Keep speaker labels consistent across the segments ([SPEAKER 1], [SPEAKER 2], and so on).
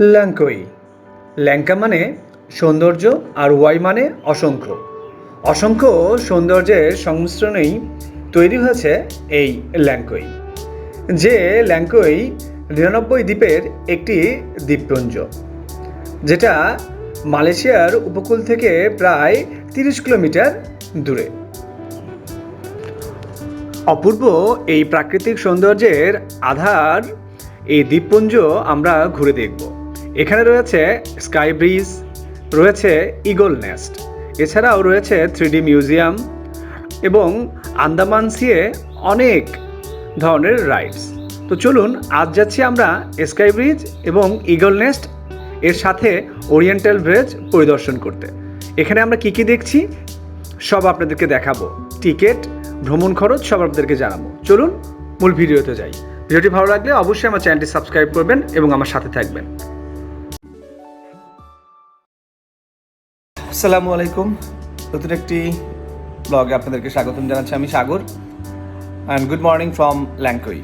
[SPEAKER 1] ল্যাঙ্কই ল্যাঙ্কা মানে সৌন্দর্য আর ওয়াই মানে অসংখ্য। অসংখ্য সৌন্দর্যের সংমিশ্রণেই তৈরি হয়েছে এই ল্যাঙ্কই যে ল্যাঙ্কই নিরানব্বই দ্বীপের একটি দ্বীপপুঞ্জ, যেটা মালয়েশিয়ার উপকূল থেকে প্রায় তিরিশ কিলোমিটার দূরে। অপূর্ব এই প্রাকৃতিক সৌন্দর্যের আধার এই দ্বীপপুঞ্জ আমরা ঘুরে দেখব। এখানে রয়েছে স্কাই ব্রিজ, রয়েছে ইগল নেস্ট। এছাড়াও রয়েছে থ্রিডি মিউজিয়াম এবং আন্দামান সিয়ে অনেক ধরনের রাইডস। তো চলুন, আজ যাচ্ছি আমরা স্কাই ব্রিজ এবং ইগল নেস্ট এর সাথে ওরিয়েন্টাল ব্রিজ পরিদর্শন করতে। এখানে আমরা কি কি দেখছি? সব আপনাদেরকে দেখাবো। টিকিট, ভ্রমণ খরচ সব আপনাদেরকে জানাব। চলুন, মূল ভিডিওতে যাই। ভিডিওটি ভালো লাগলে অবশ্যই আমার চ্যানেলটি সাবস্ক্রাইব করবেন এবং আমার সাথে থাকবেন। আসসালামু আলাইকুম। নতুন একটি ব্লগে আপনাদেরকে স্বাগতম জানাচ্ছি আমি Sagar. And good morning from Langkawi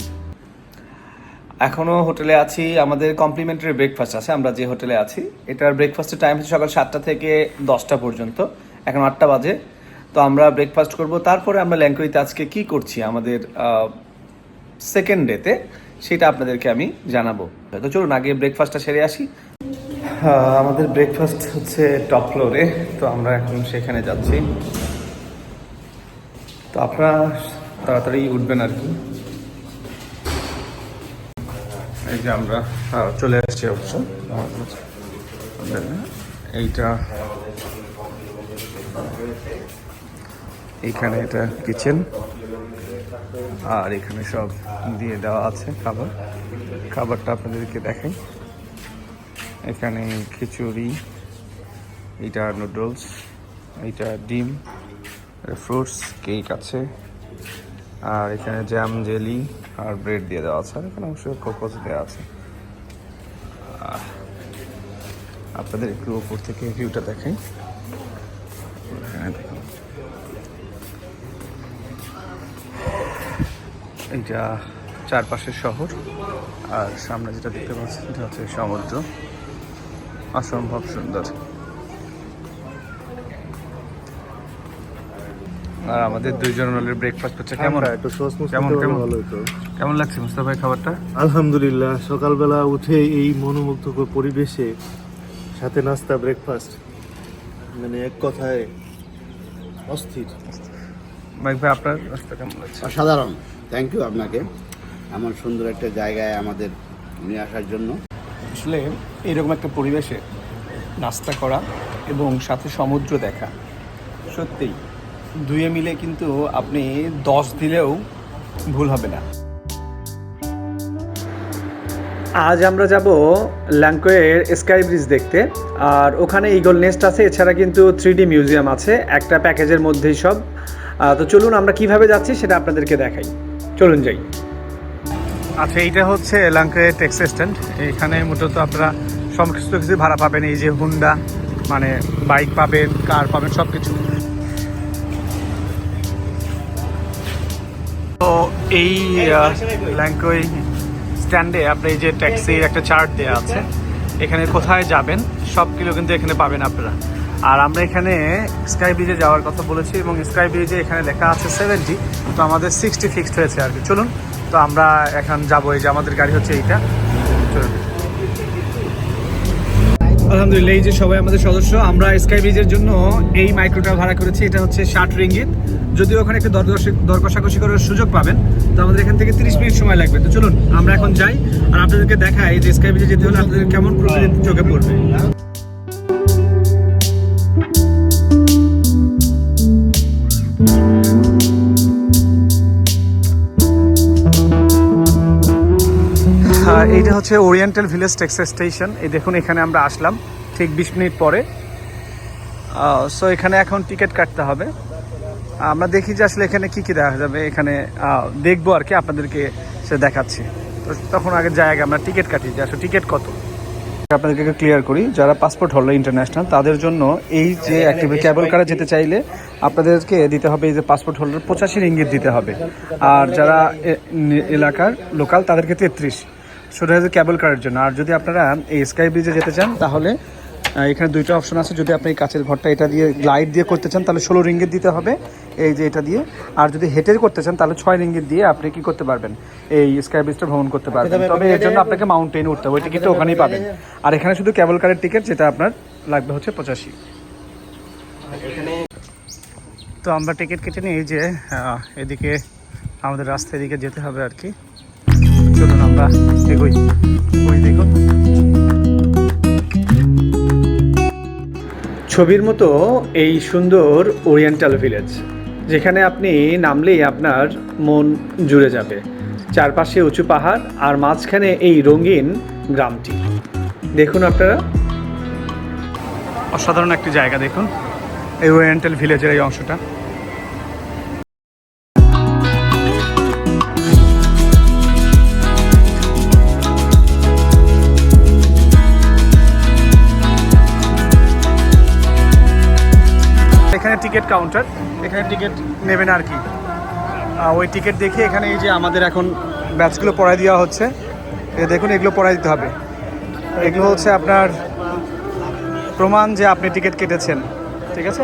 [SPEAKER 1] এখনও হোটেলে আছি, আমাদের কমপ্লিমেন্টারি ব্রেকফাস্ট আছে, আমরা যে হোটেলে আছি। এটার ব্রেকফাস্টের টাইম হচ্ছে সকাল সাতটা থেকে দশটা পর্যন্ত, এখন আটটা বাজে। তো আমরা ব্রেকফাস্ট করব, তারপরে আমরা ল্যাঙ্কইতে আজকে কি করছি আমাদের সেকেন্ড ডেতে সেটা আপনাদেরকে আমি জানাব। তো চলুন, আগে ব্রেকফাস্টটা সেরে আসি। আমাদের ব্রেকফাস্ট হচ্ছে টপ ফ্লোরে তো আমরা এখন সেখানে যাচ্ছি। তো আপনারা তাড়াতাড়ি উঠবেন আর কি। এই যে আমরা চলে আসছি অবশ্য। এইটা, এইখানে এটা কিচেন আর এখানে সব দিয়ে দেওয়া আছে খাবার। খাবারটা আপনাদেরকে দেখাই। এখানে খিচুড়ি এইটা নুডলস এইটা ডিম ফ্রুটস কেক আছে। আর এখানে জ্যাম জেলি আর ব্রেড দিয়ে দেওয়া আছে। আর এখানে অবশ্যই কোকোস দেওয়া আছে। আপনাদের একটু উপর থেকে ভিউটা দেখাই। এইটা চারপাশের শহর। আর সামনে যেটা দেখতে পাচ্ছি সেটা হচ্ছে সমুদ্র। অসম্ভব সুন্দর। আর আমাদের দুইজন হলের ব্রেকফাস্ট হচ্ছে কেমন?
[SPEAKER 2] ঠান্ডা, একটু সস মস
[SPEAKER 1] কেমন কেমন?
[SPEAKER 2] ভালো হতো।
[SPEAKER 1] কেমন লাগছে মুস্তাফা ভাই খাবারটা?
[SPEAKER 2] আলহামদুলিল্লাহ সকালবেলা উঠে এই মনোমুগ্ধকর পরিবেশে সাথে নাস্তা ব্রেকফাস্ট মানে এক কথায় অস্থির।
[SPEAKER 1] মাইক ভাই আপনার রাস্তা কেমন লাগছে?
[SPEAKER 3] অসাধারণ। থ্যাংক ইউ আপনাকে। এমন সুন্দর একটা জায়গায় আমাদের নিয়ে আসার জন্য।
[SPEAKER 1] আসলে এরকম একটা পরিবেশে নাস্তা করা এবং সাথে সমুদ্র দেখা, সত্যিই। দুয়ে মিলে কিন্তু আপনি দশ দিলেও ভুল হবে না। আজ আমরা যাব ল্যাঙ্কোয়ের স্কাই ব্রিজ দেখতে, আর ওখানে ইগল নেস্ট আছে, এছাড়া কিন্তু থ্রি মিউজিয়াম আছে, একটা প্যাকেজের মধ্যেই সব। তো চলুন আমরা কীভাবে যাচ্ছি সেটা আপনাদেরকে দেখাই। চলুন যাই। আচ্ছা এইটা হচ্ছে ল্যাঙ্কোয়ের ট্যাক্সি স্ট্যান্ড এখানে মূলত আপনারা সমস্ত কিছু ভাড়া পাবেন, এই যে হুন্ডা মানে বাইক পাবেন কার পাবেন সব কিছু তো এই ল্যাঙ্কোই স্ট্যান্ডে আপনার এই যে ট্যাক্সির একটা চার্ট দেওয়া আছে, এখানে কোথায় যাবেন সবগুলো কিন্তু এখানে পাবেন আপনারা। আর আমরা এখানে স্কাই ব্রিজে যাওয়ার কথা বলেছি এবং স্কাই ব্রিজে এখানে লেখা আছে সেভেন্টি তো আমাদের সিক্সটি ফিক্সড হয়েছে আর কি। চলুন তো আমরা এখন যাব, এই যে আমাদের গাড়ি হচ্ছে এইটা। আলহামদুলিল্লাহ, এই যে সবাই আমাদের সদস্য, আমরা স্কাই ব্রিজের জন্য এই মাইক্রোটা ভাড়া করেছি, এটা হচ্ছে ষাট রিঙ্গিত। যদিও ওখানে একটু দর কষাকষি করার সুযোগ পাবেন, তো আমাদের এখান থেকে তিরিশ মিনিট সময় লাগবে। তো চলুন, আমরা এখন যাই, আর আপনাদেরকে দেখাই যে স্কাই ব্রিজে যেতে হলে আপনাদের কেমন প্রকৃতি চোখে পড়বে। হচ্ছে ওরিয়েন্টাল ভিলেজ টেক্সা স্টেশন এই দেখুন, এখানে আমরা আসলাম, ঠিক বিশ মিনিট পরে। সো এখানে এখন টিকিট কাটতে হবে। আমরা দেখি যে আসলে এখানে কি কি দেখা যাবে। এখানে দেখব আর কি, আপনাদেরকে সে দেখাচ্ছি। তো তখন আগে জায়গা, আমরা টিকিট কাটি যে আসলে টিকিট কত। আপনাদেরকে ক্লিয়ার করি, যারা পাসপোর্ট হলো ইন্টারন্যাশনাল তাদের জন্য এই যে অ্যাক্টিভিটি ক্যাবল কারে যেতে চাইলে আপনাদেরকে দিতে হবে এই যে পাসপোর্ট হোল্ডার পঁচাশি রিঙ্গিত দিতে হবে। আর যারা এলাকার লোকাল তাদেরকে তেত্রিশ। সেটা হচ্ছে ক্যাবল কারের জন্য। আর যদি আপনারা এই স্কাই ব্রিজে যেতে চান তাহলে এখানে দুইটা অপশন আছে। যদি আপনি কাছের ঘরটা এটা দিয়ে লাইট দিয়ে করতে চান তাহলে ষোলো রিঙ্গিত দিতে হবে এই যে এটা দিয়ে। আর যদি হেঁটে করতে চান তাহলে ছয় রিঙ্গিত দিয়ে আপনি কি করতে পারবেন? এই স্কাই ব্রিজটা ভ্রমণ করতে পারবেন। তবে এর জন্য আপনাকে মাউন্টেন উঠতে হবে। ওই টিকিটটা ওখানেই পাবেন। আর এখানে শুধু ক্যাবল কারের টিকিট যেটা আপনার লাগবে হচ্ছে পঁচাশি। তো আমরা টিকিট কেটে নিই এই যে এদিকে আমাদের রাস্তা এদিকে যেতে হবে আর কি। ছবির মতো এই সুন্দর ওরিয়েন্টাল ভিলেজ যেখানে আপনি নামলেই আপনার মন জুড়ে যাবে। চারপাশে উঁচু পাহাড় আর মাঝখানে এই রঙিন গ্রামটি। দেখুন আপনারা। অসাধারণ একটি জায়গা দেখুন, এই ওরিয়েন্টাল ভিলেজের এই অংশটা। টিকিট কাউন্টার, এখানে টিকিট নেবেন আর কি। ওই টিকিট দেখে এখানে এই যে আমাদের এখন ব্যাচগুলো পড়াই দেওয়া হচ্ছে দেখুন এগুলো পড়াই দিতে হবে। এগুলো হচ্ছে আপনার প্রমাণ যে আপনি টিকিট কেটেছেন, ঠিক আছে?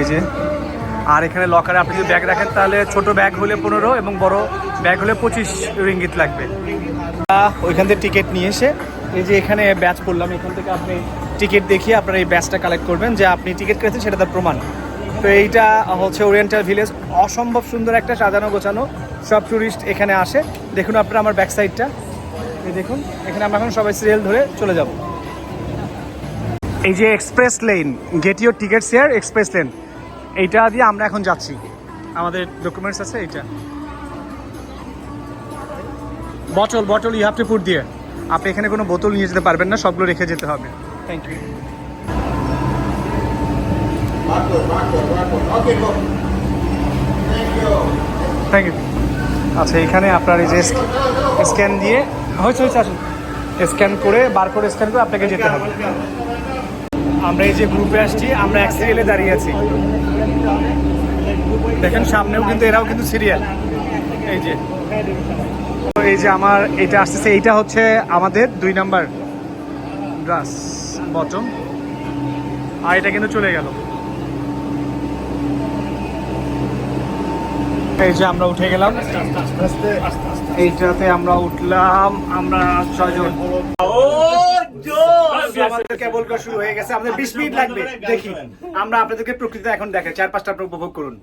[SPEAKER 1] এই যে, আর এখানে লকারে আপনি যদি ব্যাগ রাখেন, তাহলে ছোট ব্যাগ হলে পনেরো এবং বড় ব্যাগ হলে পঁচিশ রিঙ্গিত লাগবে। ওইখান থেকে টিকিট নিয়ে এসে এই যে এখানে ব্যাচ করলাম, এখান থেকে আপনি টিকিট দেখিয়ে আপনার এই ব্যাচটা কালেক্ট করবেন। যে আপনি টিকিট কেটেছেন, সেটা তার প্রমাণ। তো এইটা হচ্ছে ওরিয়েন্টাল ভিলেজ অসম্ভব সুন্দর একটা সাজানো গোছানো। সব ট্যুরিস্ট এখানে আসে। দেখুন আপনারা আমার ব্যাক সাইডটা এই দেখুন, এখানে আমরা এখন সবাই সিরিয়াল ধরে চলে যাব। এই যে express lane get your ticket share express lane এইটা দিয়ে আমরা এখন যাচ্ছি। আমাদের ডকুমেন্টস আছে, এইটা। Bottle bottle you have to put দিয়ে আপনি এখানে কোনো বোতল নিয়ে যেতে পারবেন না সবগুলো রেখে যেতে হবে। থ্যাংক ইউ থ্যাংক ইউ আচ্ছা এখানে আপনার এই যে স্ক্যান দিয়ে হয়েছে হয়েছে আসুন। স্ক্যান করে বার করে স্ক্যান করে আপনাকে যেতে হবে। আমরা এই যে গ্রুপে আসছি আমরা এক সিরিয়ালে দাঁড়িয়ে আছি। দেখেন সামনেও কিন্তু এরাও কিন্তু সিরিয়াল এই যে। এই যে আমার এটা আসতেছে এইটা হচ্ছে আমাদের দুই নাম্বার ব্রাস বটম। আর এটা কিন্তু চলে গেল। এই যে আমরা উঠে গেলাম। এইটাতে আমরা উঠলাম আমরা ছয়জন। আমাদের কেবল শুরু হয়ে গেছে আমাদের বিশ মিনিট লাগবে দেখি। আমরা আপনাদেরকে প্রকৃতি এখন দেখাই চার পাঁচটা আপনারা উপভোগ করুন।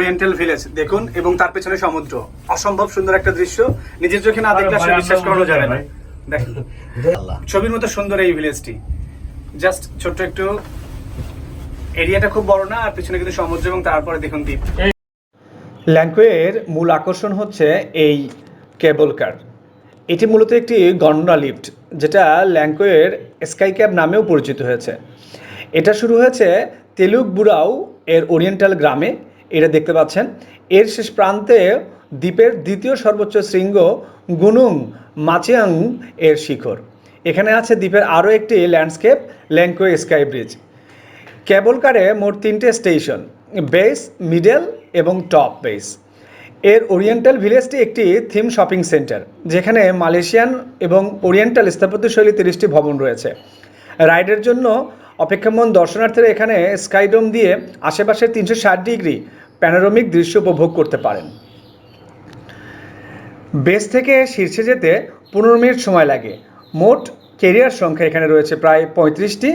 [SPEAKER 1] ওরিয়েন্টাল ভিলেজ দেখুন এবং তার পেছনে সমুদ্র। অসম্ভব সুন্দর একটা দৃশ্য। নিজের চোখে না দেখলে আসলে বিশ্বাস করানো যাবে না। দেখুন ছবির মতো সুন্দর এই ভিলেজটি জাস্ট ছোট্ট একটু এরিয়াটা খুব বড় না আর পিছনে কিন্তু সমুদ্র এবং তারপরে দেখুন দ্বীপ। ল্যাঙ্কোয়ের মূল আকর্ষণ হচ্ছে এই কেবল কার এটি মূলত একটি গণনা লিফট যেটা ল্যাঙ্কোয়ের স্কাই ক্যাব নামেও পরিচিত হয়েছে। এটা শুরু হয়েছে তেলুক বুড়াও এর ওরিয়েন্টাল গ্রামে। এটা দেখতে পাচ্ছেন। এর শেষ প্রান্তে দ্বীপের দ্বিতীয় সর্বোচ্চ শৃঙ্গ গুনুং মাচিয়াং এর শিখর। এখানে আছে দ্বীপের আরও একটি landscape Langkawi sky bridge cable কারে মোট তিনটে স্টেশন বেস মিডল এবং টপ বেস এর ওরিয়েন্টাল ভিলেজটি একটি থিম শপিং সেন্টার যেখানে মালয়েশিয়ান এবং ওরিয়েন্টাল স্থাপত্যশৈলী তিরিশটি ভবন রয়েছে। রাইডের জন্য অপেক্ষামন দর্শনার্থীরা এখানে স্কাইডোম দিয়ে আশেপাশের তিনশো ষাট ডিগ্রি প্যানোরামিক দৃশ্য উপভোগ করতে পারেন। বেস থেকে শীর্ষে যেতে পনেরো মিনিট সময় লাগে। মোট কেরিয়ার সংখ্যা এখানে রয়েছে প্রায় পঁয়ত্রিশটি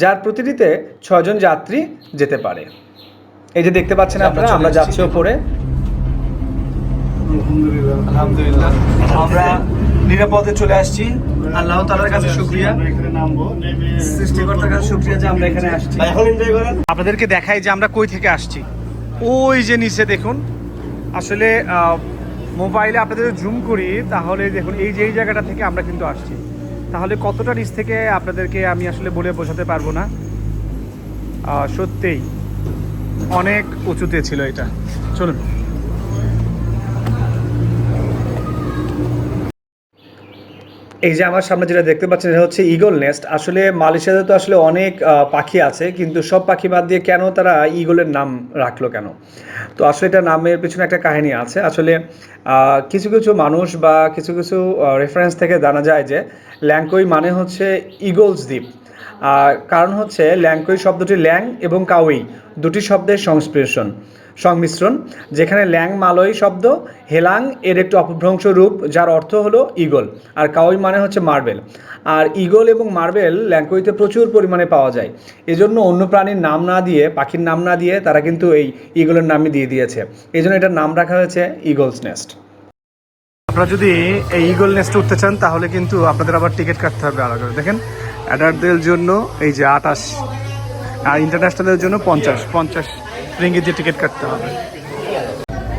[SPEAKER 1] যার প্রতিটিতে ছজন যাত্রী যেতে পারে। এই যে দেখতে পাচ্ছেন আপনারা আমরা যাচ্ছি ওপরে। আলহামদুলিল্লাহ। আমরা নিরাপদে চলে আসছি। আল্লাহ তালার কাছে শুক্রিয়া। সৃষ্টিকর্তার কাছে শুক্রিয়া যে আমরা এখানে আসছি। আপনাদেরকে দেখাই যে আমরা কই থেকে আসছি। ওই যে নিচে দেখুন। আসলে মোবাইলে আপনাদের জুম করি তাহলে দেখুন এই যে এই জায়গাটা থেকে আমরা কিন্তু আসছি। তাহলে কতটা নিচ থেকে আপনাদেরকে আমি আসলে বলে বোঝাতে পারব না। সত্যিই অনেক উঁচুতে ছিল এটা। চলুন। এই যে আমার সামনে যেটা দেখতে পাচ্ছেন, এটা হচ্ছে ইগল নেস্ট আসলে মালয়েশিয়াতে তো আসলে অনেক পাখি আছে, কিন্তু সব পাখি বাদ দিয়ে কেন তারা ইগলের নাম রাখল কেন? তো আসলে এটা নামের পিছনে একটা কাহিনী আছে। আসলে কিছু কিছু মানুষ বা কিছু কিছু রেফারেন্স থেকে জানা যায় যে ল্যাংকই মানে হচ্ছে ইগলস দ্বীপ। কারণ হচ্ছে ল্যাংকই শব্দটি ল্যাং এবং কাউই, দুটি শব্দের সংস্পৃশন সংমিশ্রণ, যেখানে ল্যাং মালয় শব্দ, হেলাং এর একটু অপভ্রংশ রূপ, যার অর্থ হলো ইগল আর কাউই মানে হচ্ছে মার্বেল। আর ইগল এবং মার্বেল ল্যাংকইতে প্রচুর পরিমাণে পাওয়া যায়। এজন্য অন্য প্রাণীর নাম না দিয়ে, পাখির নাম না দিয়ে তারা কিন্তু এই ইগলের নামই দিয়ে দিয়েছে। এই জন্য এটার নাম রাখা হয়েছে ইগলস নেস্ট। আপনারা যদি এই ইগল নেস্টে উঠতে চান, তাহলে কিন্তু আপনাদের আবার টিকিট কাটতে হবে আলাদা করে। দেখেন অ্যাডাল্টদের জন্য এই যে আটাশ, আর ইন্টারন্যাশনালের জন্য পঞ্চাশ পঞ্চাশ। রিঙ্গিত টিকিট কাটতে হবে।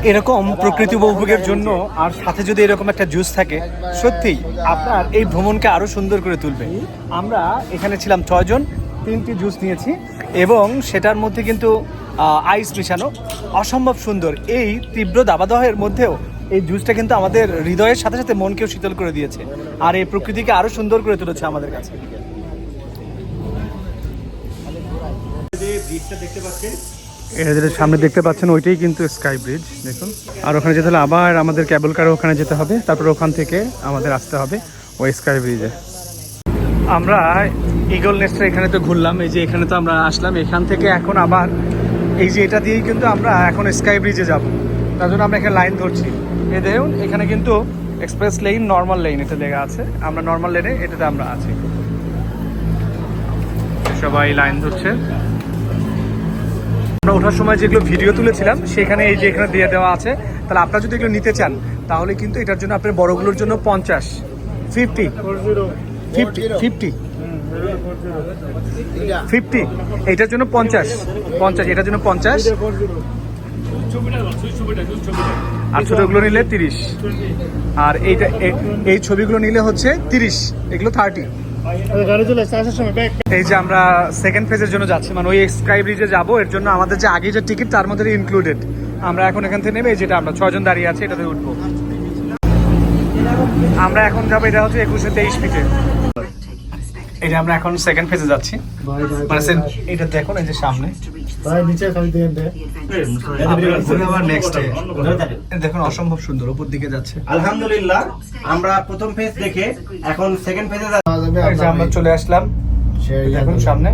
[SPEAKER 1] এরকম প্রকৃতি উপভোগের জন্য আর সাথে যদি এরকম একটা জুস থাকে, সত্যিই আপনার এই ভ্রমণকে আরও সুন্দর করে তুলবে। আমরা এখানে ছিলাম ছয়জন তিনটি জুস নিয়েছি এবং সেটার মধ্যে কিন্তু আইস মিশানো অসম্ভব সুন্দর। এই তীব্র দাবাদহের মধ্যেও এই জুসটা কিন্তু আমাদের হৃদয়ের সাথে সাথে মনকেও শীতল করে দিয়েছে আর এই প্রকৃতিকে আরও সুন্দর করে তুলেছে আমাদের কাছে। এটা যেটা সামনে দেখতে পাচ্ছেন, ওইটাই কিন্তু স্কাই ব্রিজ দেখুন। আর ওখানে যেতে হলে আবার আমাদের ক্যাবল কারে ওখানে যেতে হবে। তারপর ওখান থেকে আমাদের আসতে হবে ওই স্কাই ব্রিজে আমরা ইগল নেস্টের এখানে তো ঘুরলাম, এই যে এখানে তো আমরা আসলাম। এখান থেকে এখন আবার, এই যে এটা দিয়েই কিন্তু আমরা এখন স্কাই ব্রিজে যাব। তার জন্য আমরা এখানে লাইন ধরছি। এই দেখুন, এখানে কিন্তু এক্সপ্রেস লেন নর্মাল লেন এটা লেখা আছে। আমরা নর্মাল লেনে এটাতে আমরা আছি। সবাই লাইন ধরছে। আমরা ওঠার সময় যেগুলো ভিডিও তুলেছিলাম, সেখানে এই যে এখানে দিয়ে দেওয়া আছে, তাহলে আপনারা যদি এগুলো নিতে চান, তাহলে কিন্তু এটার জন্য আপনার বড়গুলোর জন্য পঞ্চাশ। ফিফটি ফিফটি ফিফটি ফিফটি এইটার জন্য পঞ্চাশ। পঞ্চাশ, এটার জন্য পঞ্চাশ। আর ছোটগুলো নিলে তিরিশ। আর এইটা, এই ছবিগুলো নিলে হচ্ছে তিরিশ। এগুলো থার্টি এই যে আমরা সেকেন্ড ফেজের জন্য যাচ্ছি মানে ওই স্কাই ব্রিজে যাব। এর জন্য আমাদের যে আগে যে টিকিট তার মধ্যে ইনক্লুডেড আমরা এখন এখান থেকে নেবে যেটা আমরা ছজন দাঁড়িয়ে আছি, এটাতে উঠবো। আমরা এখন যাব, এটা হচ্ছে একুশে তেইশ ফিটে। যে আমরা এখন সেকেন্ড ফেজে যাচ্ছি। মানে এটা দেখুন, এই যে সামনে। দেখুন, অসম্ভব সুন্দর, উপর দিকে যাচ্ছে।
[SPEAKER 4] আলহামদুলিল্লাহ, আমরা প্রথম ফেজ দেখে এখন সেকেন্ড ফেজে
[SPEAKER 1] আমরা চলে আসলাম। দেখুন সামনে।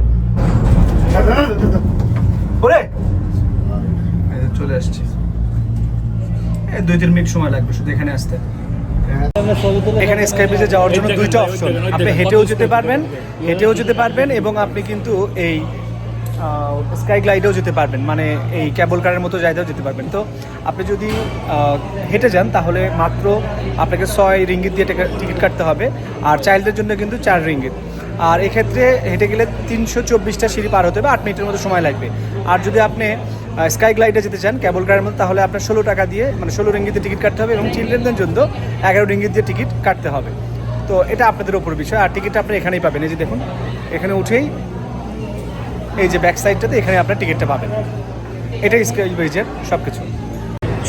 [SPEAKER 1] ওরে! চলে আসছি। দুই তিন মিনিট সময় লাগবে শুধু এখানে আসতে। এখানে স্কাই ব্রিজে যাওয়ার জন্য দুইটা অপশন আপনি হেঁটেও যেতে পারবেন হেঁটেও যেতে পারবেন এবং আপনি কিন্তু এই স্কাই গ্লাইডেও যেতে পারবেন মানে এই ক্যাবল কারের মতো জায়গাও যেতে পারবেন। তো আপনি যদি হেঁটে যান, তাহলে মাত্র আপনাকে ছয় রিঙ্গিত দিয়ে টিকিট কাটতে হবে, আর চাইল্ডদের জন্য কিন্তু চার রিঙ্গিত। আর এক্ষেত্রে হেঁটে গেলে তিনশো চব্বিশটা সিঁড়ি পার হতে হবে, আট মিনিটের মতো সময় লাগবে। আর যদি আপনি স্কাই গ্লাইডে যেতে চান ক্যাবল কারের মধ্যে, তাহলে আপনার ষোলো টাকা দিয়ে মানে ষোলো রিঙ্গিতে টিকিট কাটতে হবে এবং চিলড্রেনদের জন্য এগারো রিঙ্গিত দিয়ে টিকিট কাটতে হবে। তো এটা আপনাদের ওপর বিষয়, আর টিকিটটা আপনি এখানেই পাবেন। এই যে দেখুন, এখানে উঠেই এই যে ব্যাক সাইডটাতে এখানে আপনার টিকিটটা পাবেন। এটাই স্কাই ব্রিজের সব কিছু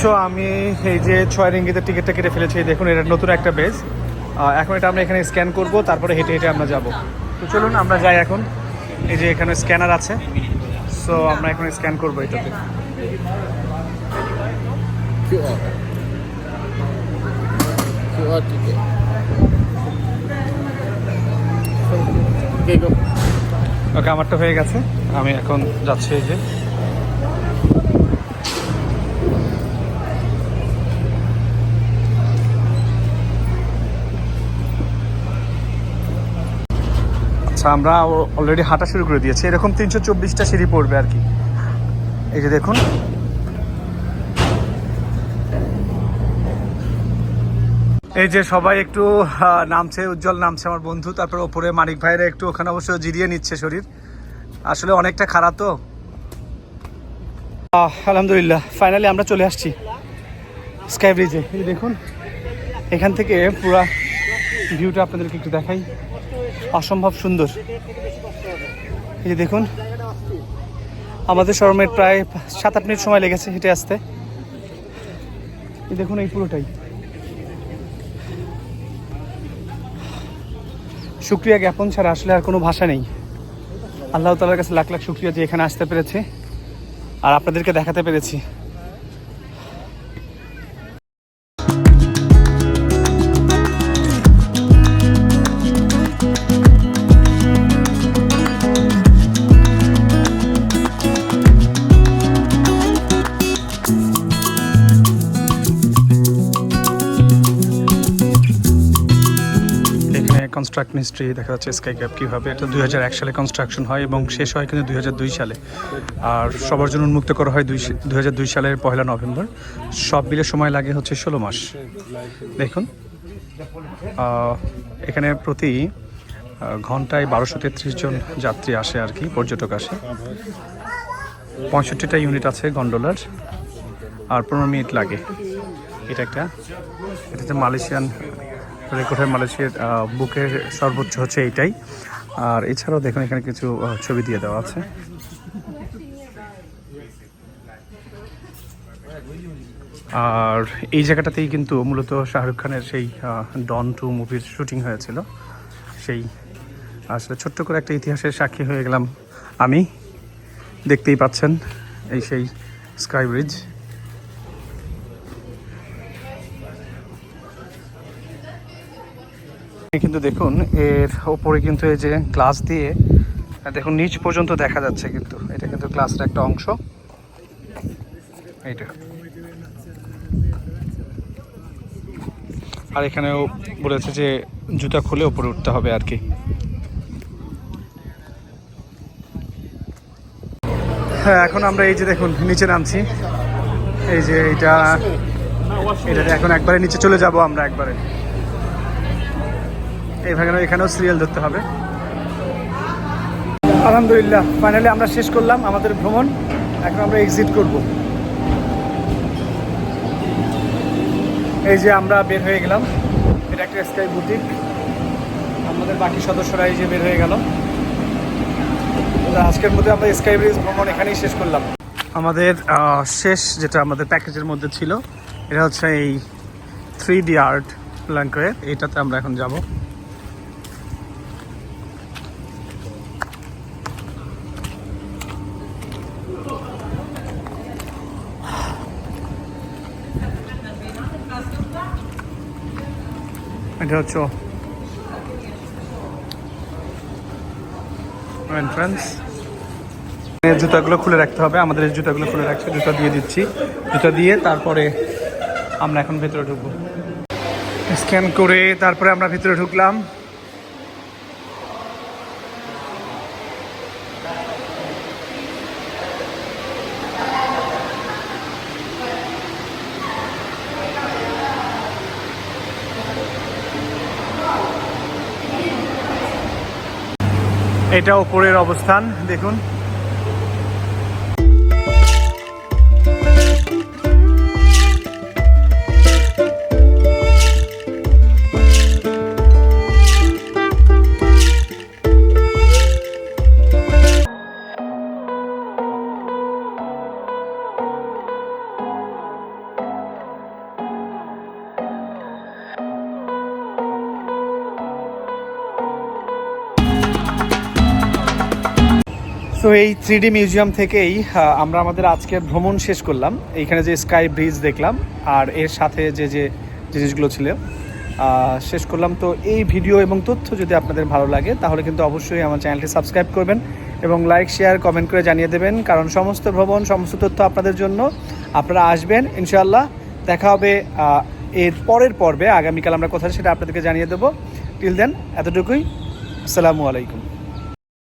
[SPEAKER 1] সো আমি এই যে ছয় রিঙ্গিতের টিকিটটা কেটে ফেলেছি এই দেখুন এটা নতুন একটা বেজ এখন এটা আমরা এখানে স্ক্যান করব তারপরে হেঁটে হেঁটে আমরা যাব। তো চলুন আমরা যাই এখন। এই যে এখানে স্ক্যানার আছে। সো আমরা এখন স্ক্যান করব এটাতে। ওকে, আমারটা হয়ে গেছে। আমি এখন যাচ্ছি এই যে। আচ্ছা আমরা অলরেডি হাঁটা শুরু করে দিয়েছি। এরকম তিনশো চব্বিশটা সিঁড়ি পড়বে আর কি। এই যে দেখুন। এই যে সবাই একটু নামছে, উজ্জ্বল নামছে আমার বন্ধু, তারপর ওপরে মানিক ভাইরা একটু ওখানে অবশ্য জিরিয়ে নিচ্ছে শরীর। আসলে অনেকটা খারাপ তো। আলহামদুলিল্লাহ ফাইনালি আমরা চলে আসছি স্কাই ব্রিজে দেখুন, এখান থেকে পুরা ভিউটা আপনাদেরকে একটু দেখাই। অসম্ভব সুন্দর। এই যে দেখুন, আমাদের শরমের প্রায় সাত আট মিনিট সময় লেগেছে হেঁটে আসতে। এই দেখুন এই পুরোটাই। শুক্রিয়া জ্ঞাপন ছাড়া আসলে আর কোনো ভাষা নেই। আল্লাহ তালার কাছে লাখ লাখ শুক্রিয়া যে এখানে আসতে পেরেছে। আর আপনাদেরকে দেখাতে পেরেছি। কনস্ট্রাক্ট মিস্ট্রি দেখা যাচ্ছে স্কাই ক্যাপ কীভাবে। এটা দু হাজার এক সালে কনস্ট্রাকশন হয় এবং শেষ হয় কিন্তু দুই হাজার দুই সালে। আর সবার জন্য উন্মুক্ত করা হয় দুই হাজার দুই সালের পয়লা নভেম্বর। সব মিলে সময় লাগে হচ্ছে ষোলো মাস। দেখুন এখানে প্রতি ঘন্টায় বারোশো তেত্রিশ জন যাত্রী আসে আর কি, পর্যটক আসে। পঁয়ষট্টিটা ইউনিট আছে গন্ডোলার আর পনেরো মিনিট লাগে। এটা একটা, এটা হচ্ছে মালয়েশিয়ান রেকর্ডের মালয়েশিয়ার বুকের সর্বোচ্চ হচ্ছে এইটাই। আর এছাড়াও দেখুন, এখানে কিছু ছবি দিয়ে দেওয়া আছে। আর এই জায়গাটাতেই কিন্তু মূলত শাহরুখ খানের সেই ডন টু মুভির শুটিং হয়েছিল। সেই, আসলে ছোট্ট করে একটা ইতিহাসের সাক্ষী হয়ে গেলাম আমি। দেখতেই পাচ্ছেন এই সেই স্কাই ব্রিজ। কিন্তু দেখুন, এর ওপরে কিন্তু এই যে গ্লাস দিয়ে, দেখুন, নিচ পর্যন্ত দেখা যাচ্ছে কিন্তু। এটা কিন্তু গ্লাসের একটা অংশ। এইটা। আর এখানেও বলেছে যে জুতা খুলে ওপরে উঠতে হবে আর কি। হ্যাঁ এখন আমরা এই যে দেখুন, নিচে নামছি। এই যে এটা এটা এখন একবারে নিচে চলে যাব আমরা একবারে। এইভাবে এখানেও সিরিয়াল ধরতে হবে। আলহামদুলিল্লাহ ফাইনালি আমরা শেষ করলাম আমাদের ভ্রমণ। এখন আমরা এক্সিট করব। এই যে আমরা বের হয়ে গেলাম এটা একটা স্কাই বুটিক আমাদের বাকি সদস্যরা এই যে বের হয়ে গেল। তো আজকের মধ্যে আমরা স্কাই ব্রিজ ভ্রমণ এখানেই শেষ করলাম। আমাদের শেষ যেটা আমাদের প্যাকেজের মধ্যে ছিল এটা হচ্ছে এই থ্রি ডি আর্ট ল্যাঙ্কওয়ে এইটাতে আমরা এখন যাব। এটা হচ্ছে এন্ট্রান্স জুতাগুলো খুলে রাখতে হবে, আমাদের জুতাগুলো খুলে রাখছে, জুতা দিয়ে দিচ্ছি। জুতা দিয়ে তারপরে আমরা এখন ভেতরে ঢুকবো। স্ক্যান করে তারপরে আমরা ভেতরে ঢুকলাম। এটা ওপরের অবস্থান দেখুন। সো এই থ্রি মিউজিয়াম থেকেই আমরা আমাদের আজকের ভ্রমণ শেষ করলাম। এইখানে যে স্কাই ব্রিজ দেখলাম, আর এর সাথে যে যে জিনিসগুলো ছিল শেষ করলাম। তো এই ভিডিও এবং তথ্য যদি আপনাদের ভালো লাগে, তাহলে কিন্তু অবশ্যই আমার চ্যানেলটি সাবস্ক্রাইব করবেন এবং লাইক শেয়ার কমেন্ট করে জানিয়ে দেবেন, কারণ সমস্ত ভ্রমণ, সমস্ত তথ্য আপনাদের জন্য আপনারা আসবেন, ইনশাআল্লাহ। দেখা হবে এর পরের পর্বে। আগামীকাল আমরা কোথায় সেটা আপনাদেরকে জানিয়ে দেবো। টিল দেন এতটুকুই। আসসালামু আলাইকুম।